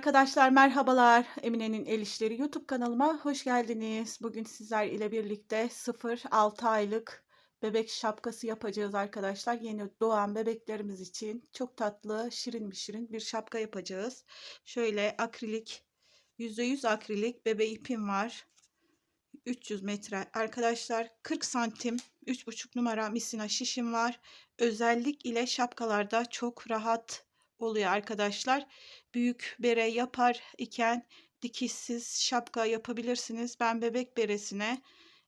Arkadaşlar merhabalar. Emine'nin El İşleri YouTube kanalıma hoş geldiniz. Bugün sizler ile birlikte 0-6 aylık bebek şapkası yapacağız arkadaşlar. Yeni doğan bebeklerimiz için çok tatlı, şirin bir şirin bir şapka yapacağız. Şöyle akrilik, %100 akrilik bebe ipim var. 300 metre arkadaşlar 40 santim 3,5 numara misina şişim var. Özellik ile şapkalarda çok rahat oluyor arkadaşlar. Büyük bere yapar iken dikişsiz şapka yapabilirsiniz. Ben bebek beresine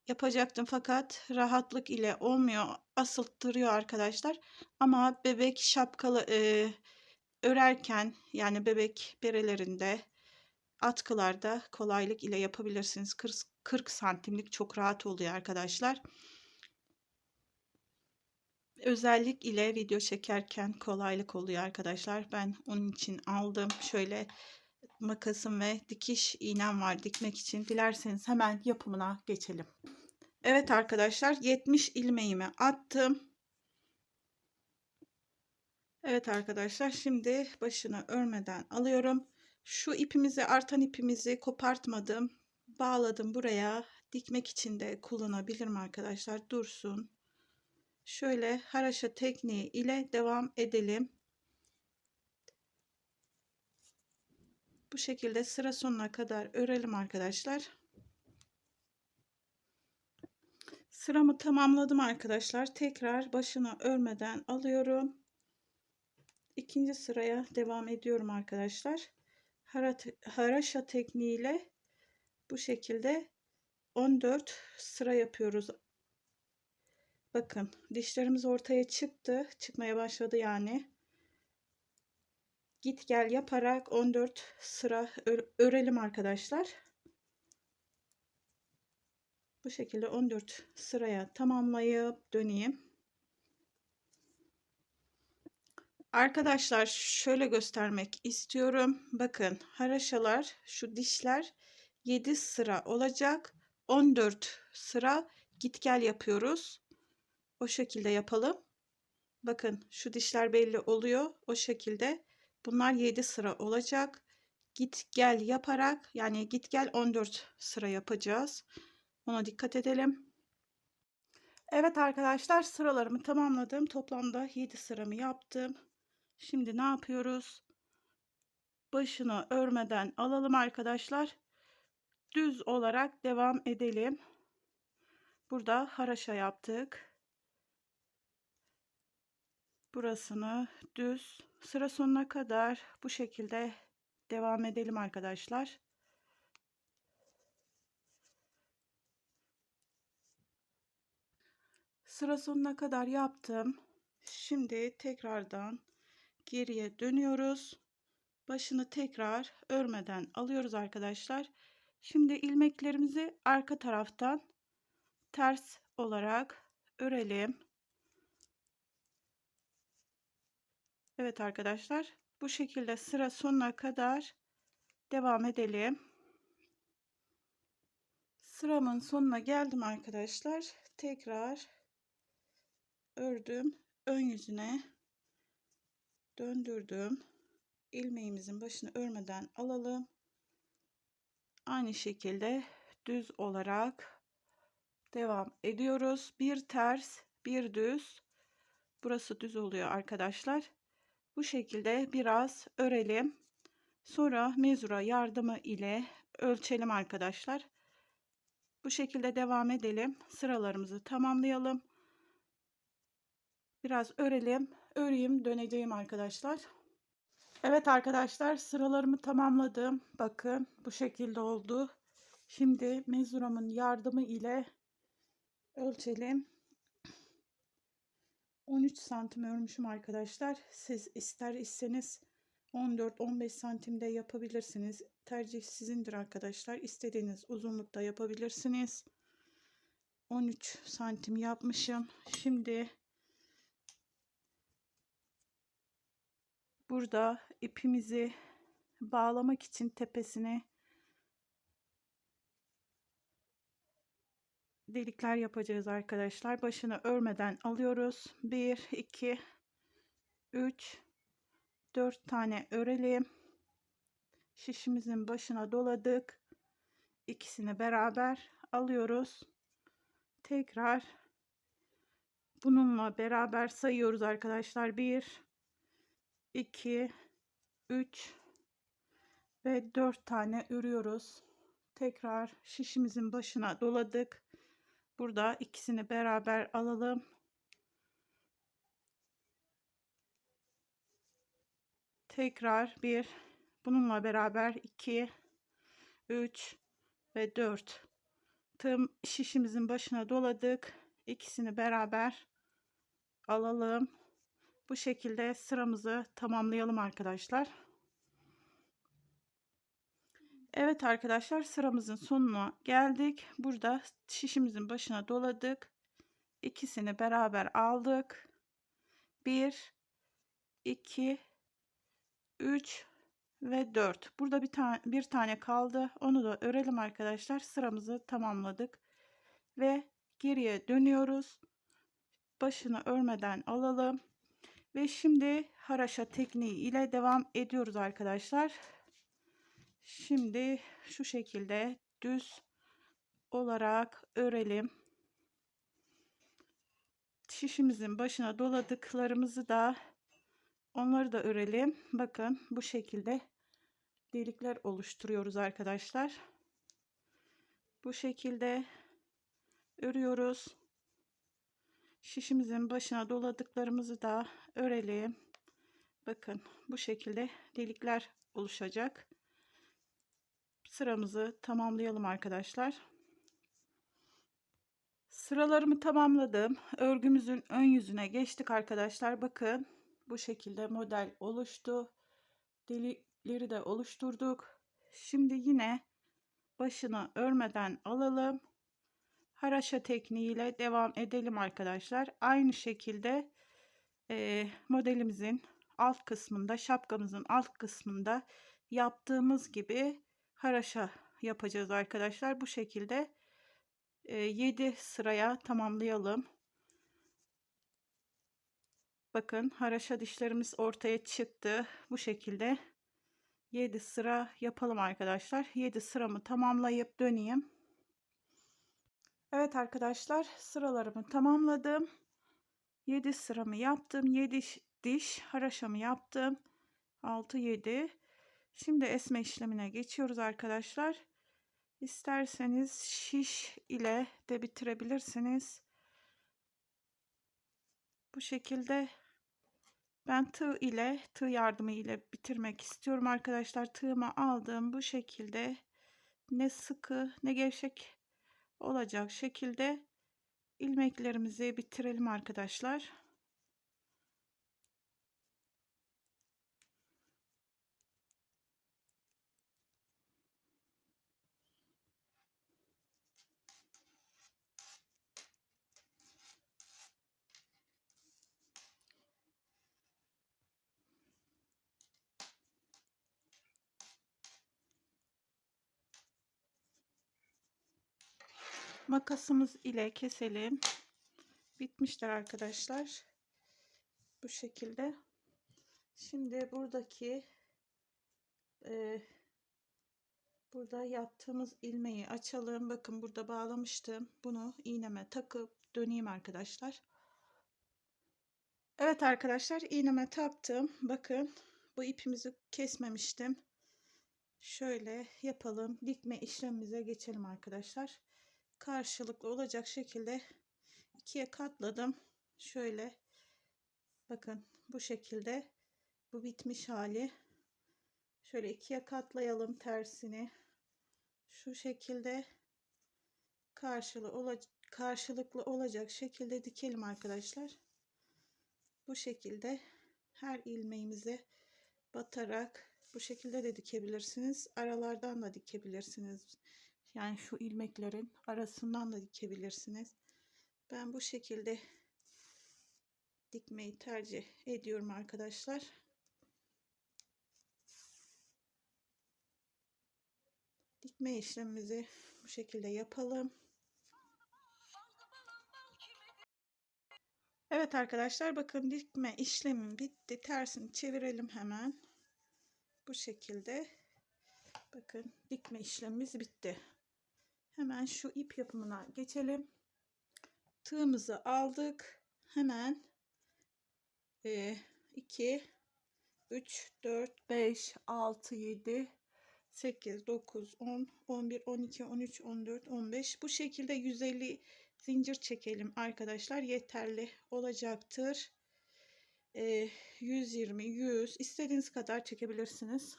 yapacaktım fakat rahatlık ile olmuyor. Asılttırıyor arkadaşlar. Ama bebek şapkalı e, örerken yani bebek berelerinde atkılarda kolaylık ile yapabilirsiniz. 40, 40 santimlik çok rahat oluyor arkadaşlar özellik ile video çekerken kolaylık oluyor arkadaşlar. Ben onun için aldım. Şöyle makasım ve dikiş iğnem var dikmek için. Dilerseniz hemen yapımına geçelim. Evet arkadaşlar 70 ilmeğimi attım. Evet arkadaşlar şimdi başını örmeden alıyorum. Şu ipimizi artan ipimizi kopartmadım. Bağladım buraya. Dikmek için de kullanabilirim arkadaşlar. Dursun şöyle haraşa tekniği ile devam edelim. Bu şekilde sıra sonuna kadar örelim arkadaşlar. Sıramı tamamladım arkadaşlar. Tekrar başına örmeden alıyorum. İkinci sıraya devam ediyorum arkadaşlar. Haraşa tekniğiyle bu şekilde 14 sıra yapıyoruz Bakın dişlerimiz ortaya çıktı. Çıkmaya başladı yani. Git gel yaparak 14 sıra örelim arkadaşlar. Bu şekilde 14 sıraya tamamlayıp döneyim. Arkadaşlar şöyle göstermek istiyorum. Bakın haraşalar şu dişler 7 sıra olacak. 14 sıra git gel yapıyoruz. O şekilde yapalım. Bakın şu dişler belli oluyor. O şekilde bunlar 7 sıra olacak. Git gel yaparak yani git gel 14 sıra yapacağız. Ona dikkat edelim. Evet arkadaşlar sıralarımı tamamladım. Toplamda 7 sıramı yaptım. Şimdi ne yapıyoruz? Başını örmeden alalım arkadaşlar. Düz olarak devam edelim. Burada haraşa yaptık burasını düz sıra sonuna kadar bu şekilde devam edelim arkadaşlar. Sıra sonuna kadar yaptım. Şimdi tekrardan geriye dönüyoruz. Başını tekrar örmeden alıyoruz arkadaşlar. Şimdi ilmeklerimizi arka taraftan ters olarak örelim. Evet arkadaşlar bu şekilde sıra sonuna kadar devam edelim. Sıramın sonuna geldim arkadaşlar. Tekrar ördüm. Ön yüzüne döndürdüm. ilmeğimizin başını örmeden alalım. Aynı şekilde düz olarak devam ediyoruz. Bir ters, bir düz. Burası düz oluyor arkadaşlar. Bu şekilde biraz örelim. Sonra mezura yardımı ile ölçelim arkadaşlar. Bu şekilde devam edelim. Sıralarımızı tamamlayalım. Biraz örelim. Öreyim döneceğim arkadaşlar. Evet arkadaşlar sıralarımı tamamladım. Bakın bu şekilde oldu. Şimdi mezuramın yardımı ile ölçelim. 13 santim örmüşüm arkadaşlar. Siz ister iseniz 14-15 santimde yapabilirsiniz. Tercih sizindir arkadaşlar. İstediğiniz uzunlukta yapabilirsiniz. 13 santim yapmışım. Şimdi burada ipimizi bağlamak için tepesine delikler yapacağız arkadaşlar. Başını örmeden alıyoruz. 1, 2, 3, 4 tane örelim. şişimizin başına doladık. İkisini beraber alıyoruz. Tekrar bununla beraber sayıyoruz arkadaşlar. 1 2 3 ve 4 tane örüyoruz. Tekrar şişimizin başına doladık. Burada ikisini beraber alalım. Tekrar bir bununla beraber 2 3 ve 4 tığım şişimizin başına doladık. İkisini beraber alalım. Bu şekilde sıramızı tamamlayalım arkadaşlar. Evet arkadaşlar sıramızın sonuna geldik. Burada şişimizin başına doladık. İkisini beraber aldık. 1 2 3 ve 4. Burada bir tane bir tane kaldı. Onu da örelim arkadaşlar. Sıramızı tamamladık. Ve geriye dönüyoruz. Başını örmeden alalım. Ve şimdi haraşa tekniği ile devam ediyoruz arkadaşlar. Şimdi şu şekilde düz olarak örelim. Şişimizin başına doladıklarımızı da onları da örelim. Bakın bu şekilde delikler oluşturuyoruz arkadaşlar. Bu şekilde örüyoruz. Şişimizin başına doladıklarımızı da örelim. Bakın bu şekilde delikler oluşacak. Sıramızı tamamlayalım arkadaşlar. Sıralarımı tamamladım. Örgümüzün ön yüzüne geçtik arkadaşlar. Bakın bu şekilde model oluştu. Delikleri de oluşturduk. Şimdi yine başını örmeden alalım. Haraşa tekniğiyle devam edelim arkadaşlar. Aynı şekilde e, modelimizin alt kısmında şapkamızın alt kısmında yaptığımız gibi haraşa yapacağız arkadaşlar. Bu şekilde e, 7 sıraya tamamlayalım. Bakın haraşa dişlerimiz ortaya çıktı. Bu şekilde 7 sıra yapalım arkadaşlar. 7 sıramı tamamlayıp döneyim. Evet arkadaşlar sıralarımı tamamladım. 7 sıramı yaptım. 7 diş haraşamı yaptım. 6 7. Şimdi esme işlemine geçiyoruz arkadaşlar. İsterseniz şiş ile de bitirebilirsiniz. Bu şekilde ben tığ ile tığ yardımı ile bitirmek istiyorum arkadaşlar. Tığımı aldım bu şekilde ne sıkı ne gevşek olacak şekilde ilmeklerimizi bitirelim arkadaşlar. Makasımız ile keselim. Bitmişler arkadaşlar. Bu şekilde. Şimdi buradaki e, burada yaptığımız ilmeği açalım. Bakın burada bağlamıştım. Bunu iğneme takıp döneyim arkadaşlar. Evet arkadaşlar iğneme taktım. Bakın bu ipimizi kesmemiştim. Şöyle yapalım. Dikme işlemimize geçelim arkadaşlar karşılıklı olacak şekilde ikiye katladım. Şöyle bakın bu şekilde bu bitmiş hali. Şöyle ikiye katlayalım tersini. Şu şekilde karşılığı olacak karşılıklı olacak şekilde dikelim arkadaşlar. Bu şekilde her ilmeğimize batarak bu şekilde de dikebilirsiniz. Aralardan da dikebilirsiniz. Yani şu ilmeklerin arasından da dikebilirsiniz. Ben bu şekilde dikmeyi tercih ediyorum arkadaşlar. Dikme işlemimizi bu şekilde yapalım. Evet arkadaşlar bakın dikme işlemim bitti. Tersini çevirelim hemen. Bu şekilde Bakın dikme işlemimiz bitti. Hemen şu ip yapımına geçelim. Tığımızı aldık. Hemen 2 3 4 5 6 7 8 9 10 11 12 13 14 15 bu şekilde 150 zincir çekelim arkadaşlar yeterli olacaktır. Ee, 120 100 istediğiniz kadar çekebilirsiniz.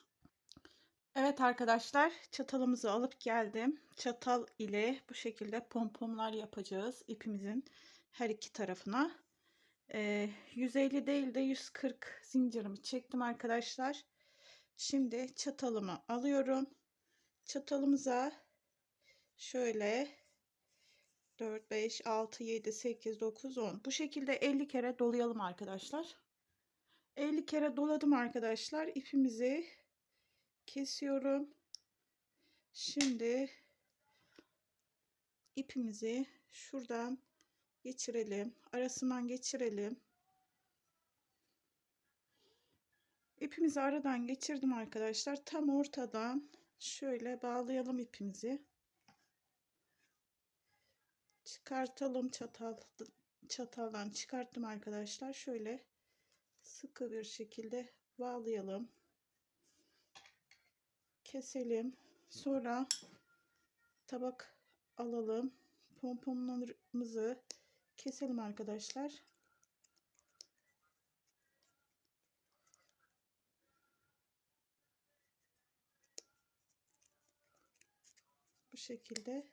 Evet arkadaşlar çatalımızı alıp geldim. Çatal ile bu şekilde pompomlar yapacağız ipimizin her iki tarafına. Ee, 150 değil de 140 zincirimi çektim arkadaşlar. Şimdi çatalımı alıyorum. Çatalımıza şöyle 4, 5, 6, 7, 8, 9, 10 bu şekilde 50 kere dolayalım arkadaşlar. 50 kere doladım arkadaşlar. İpimizi kesiyorum. Şimdi ipimizi şuradan geçirelim. Arasından geçirelim. İpimizi aradan geçirdim arkadaşlar. Tam ortadan şöyle bağlayalım ipimizi. Çıkartalım çatal çataldan çıkarttım arkadaşlar. Şöyle sıkı bir şekilde bağlayalım. Keselim. Sonra tabak alalım. Pomponlarımızı keselim arkadaşlar. Bu şekilde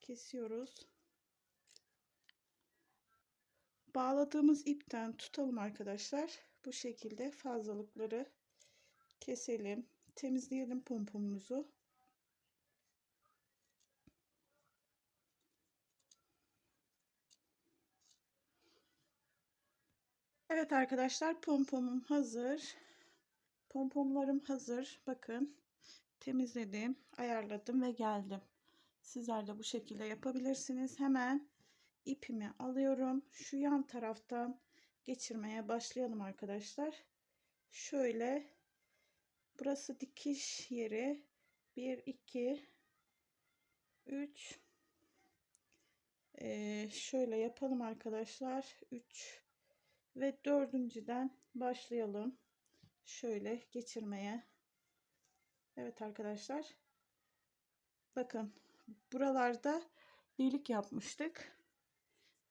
kesiyoruz. Bağladığımız ipten tutalım arkadaşlar. Bu şekilde fazlalıkları keselim. Temizleyelim pompomumuzu. Evet arkadaşlar pompomum hazır. Pompomlarım hazır. Bakın temizledim, ayarladım ve geldim. Sizler de bu şekilde yapabilirsiniz. Hemen ipimi alıyorum. Şu yan taraftan geçirmeye başlayalım arkadaşlar. Şöyle burası dikiş yeri. 1 2 3 ee, şöyle yapalım arkadaşlar. 3 ve dördüncüden başlayalım. Şöyle geçirmeye. Evet arkadaşlar. Bakın buralarda delik yapmıştık.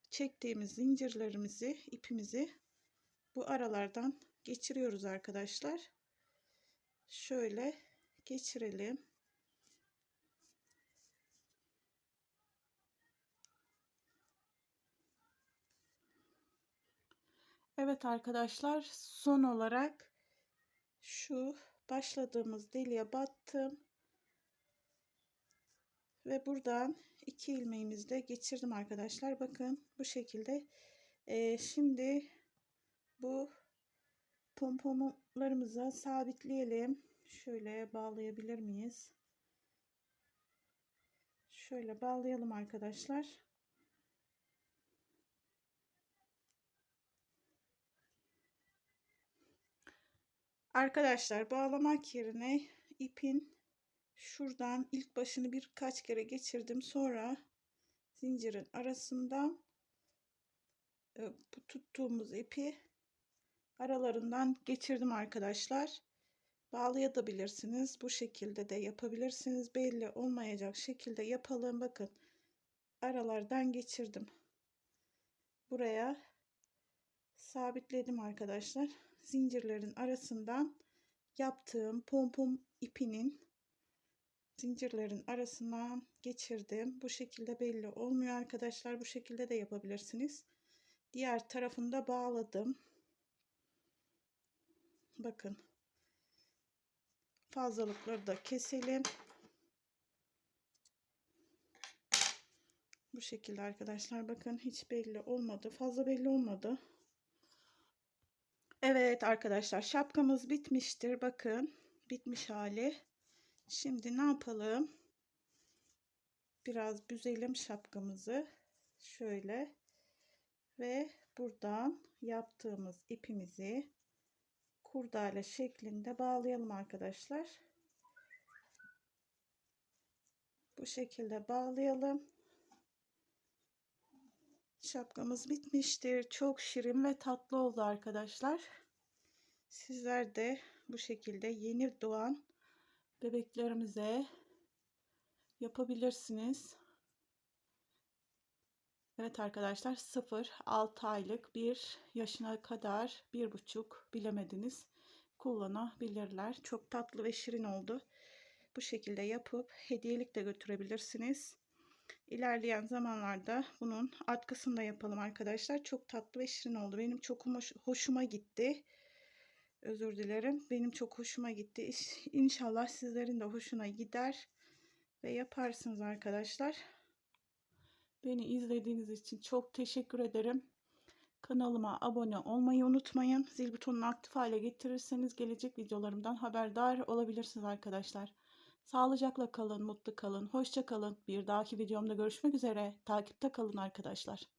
Çektiğimiz zincirlerimizi, ipimizi bu aralardan geçiriyoruz arkadaşlar. Şöyle geçirelim. Evet arkadaşlar son olarak şu başladığımız deliğe battım. Ve buradan iki ilmeğimizi de geçirdim arkadaşlar. Bakın bu şekilde. Ee, şimdi bu pomponlarımıza sabitleyelim. Şöyle bağlayabilir miyiz? Şöyle bağlayalım arkadaşlar. Arkadaşlar bağlamak yerine ipin şuradan ilk başını birkaç kere geçirdim. Sonra zincirin arasından e, bu tuttuğumuz ipi aralarından geçirdim arkadaşlar. Bağlayabilirsiniz. Bu şekilde de yapabilirsiniz. Belli olmayacak şekilde yapalım. Bakın aralardan geçirdim. Buraya sabitledim arkadaşlar zincirlerin arasından yaptığım pompom ipinin zincirlerin arasından geçirdim. Bu şekilde belli olmuyor arkadaşlar. Bu şekilde de yapabilirsiniz. Diğer tarafında bağladım. Bakın. Fazlalıkları da keselim. Bu şekilde arkadaşlar. Bakın hiç belli olmadı. Fazla belli olmadı. Evet arkadaşlar şapkamız bitmiştir. Bakın bitmiş hali. Şimdi ne yapalım? Biraz büzelim şapkamızı. Şöyle. Ve buradan yaptığımız ipimizi kurdala şeklinde bağlayalım arkadaşlar. Bu şekilde bağlayalım. Şapkamız bitmiştir. Çok şirin ve tatlı oldu arkadaşlar. Sizler de bu şekilde yeni doğan bebeklerimize yapabilirsiniz. Evet arkadaşlar 0-6 aylık bir yaşına kadar bir buçuk bilemediniz kullanabilirler. Çok tatlı ve şirin oldu. Bu şekilde yapıp hediyelik de götürebilirsiniz. İlerleyen zamanlarda bunun atkısını da yapalım arkadaşlar. Çok tatlı ve şirin oldu. Benim çok hoş, hoşuma gitti. Özür dilerim. Benim çok hoşuma gitti. İnşallah sizlerin de hoşuna gider ve yaparsınız arkadaşlar. Beni izlediğiniz için çok teşekkür ederim. Kanalıma abone olmayı unutmayın. Zil butonunu aktif hale getirirseniz gelecek videolarımdan haberdar olabilirsiniz arkadaşlar. Sağlıcakla kalın, mutlu kalın, hoşça kalın. Bir dahaki videomda görüşmek üzere. Takipte kalın arkadaşlar.